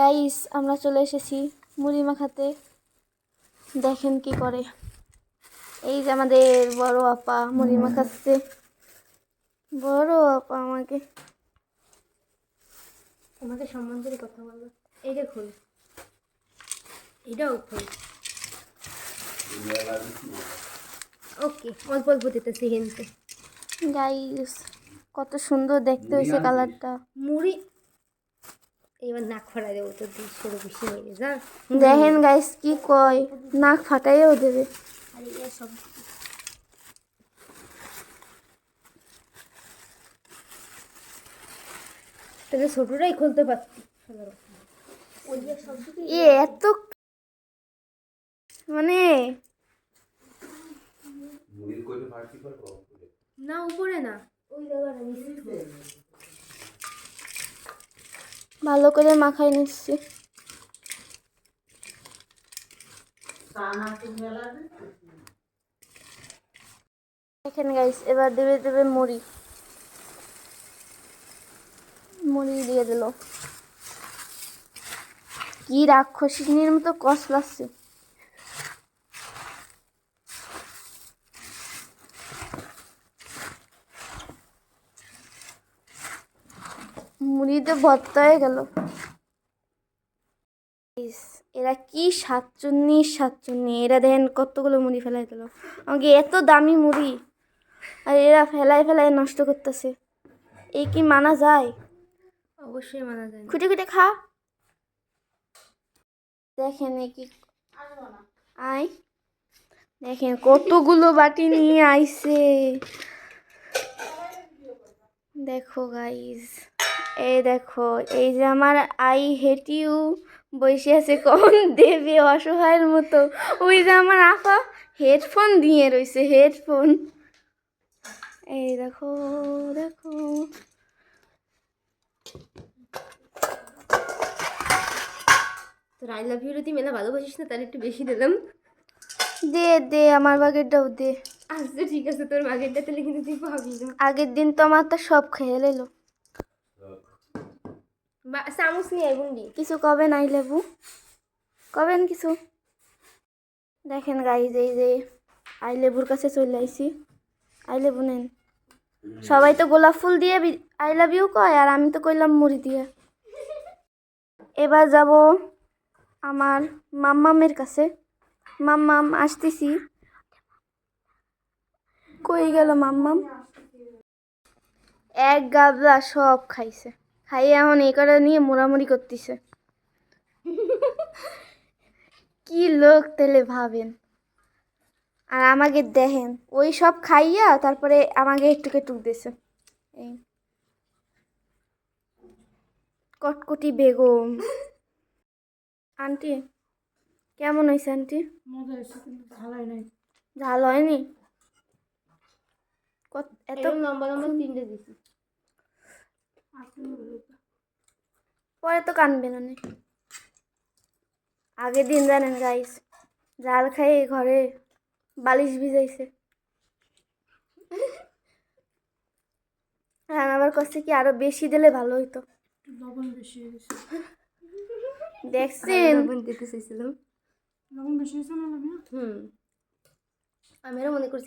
Guys আমরা চলে এসেছি মুড়ি মাখাতে দেখেন কি করে। এই যে আমাদের বড় আপা মুড়ি মাখাচ্ছে বড় আপা আমাকে। আমাকে সম্মান করে কথা বলব। এইটা খোল এইটাও খোল ওকে অল্প অল্প দিতেছি কিন্তু গাইস কত সুন্দর দেখতে হয়েছে কালারটা। মুড়ি এবার নাক ফড়া দেবো তো দুশোর বেশি হয়ে গেছে হ্যাঁ? দেখেন গাইস কি কয় নাক ফাটাইও দেবে। আর সব তাহলে খুলতে পারতি এ এত মানে না উপরে না। ওই জায়গাটা ভালো করে মাখাই নিচ্ছি। দেখেন গাইস এবার দেবে দেবে মুড়ি। মুড়ি দিয়ে দিল। কি রাক্ষসিনীর মতো কষ লাগছে। মুড়িতে ভর্তা হয়ে গেল। এরা কি সাতচুন্নি সাতচুন্নি এরা দেখেন কতগুলো মুড়ি ফেলাই দিল। আমাকে এত দামি মুড়ি। আর এরা ফেলাই ফেলাই নষ্ট করতেছে। এই কি মানা যায়? অবশ্যই মানা যায় খুঁটে খুঁটে খা দেখেন কি আই দেখেন কতগুলো বাটি নিয়ে আইছে। দেখো গাইস এই দেখো এই যে আমার আই হেট ইউ বসে আছে কখন দেবে অসহায়ের মতো। ওই যে আমার আফা হেডফোন দিয়ে রইছে হেডফোন। এই দেখো দেখো। তোর আই লাভ ইউ যদি মেলা ভালোবাসিস না তাহলে একটু বেশি দিলাম। দে দে আমার বাগেরটাও দে। আচ্ছা ঠিক আছে তোর মাগেরটা তাহলে কিন্তু তুই পাবি না। আগের দিন তো আমার তো সব খেয়ে এলো। চামচ নিয়ে গুন্ডি কিছু কবে নাই লেবু? কবেন কিছু? দেখেন গাইজ এই যে আই লেবুর কাছে চলে আইছি। আই লেবু নেন। সবাই তো গোলাপ ফুল দিয়ে আই লাভ ইউ কয়, আর আমি তো কইলাম মুড়ি দিয়ে। এবার যাব আমার মাম্মামের কাছে। মাম্মাম, আসতেছি। কই গেল মাম্মাম? এক গাবলা সব খাইছে। খাইয়ে এখন এই করে নিয়ে মোড়ামুড়ি করতেছে। কি লোক তাহলে ভাবেন? আর আমাকে দেখেন ওই সব খাইয়া তারপরে আমাকে একটু টুক দিছে। এই কটকটি বেগম। আন্টি কেমন হয়েছে আন্টি? ঝাল হয়নি? কত এত এত লম্বা লম্বা তিনটে দিছি। পরে তো কানবে না। আগের দিন জানেন গাইস জাল খাই ঘরে বালিশ ভিজাইছে। হ্যাঁ আবার কাছে কি আরও বেশি দিলে ভালো হইতো। লবণ বেশি হয়ে গেছে। দেখছেন? লবণ দিতে চাইছিলাম। লবণ বেশি হয়েছে না হুম। আমিও মনে করছি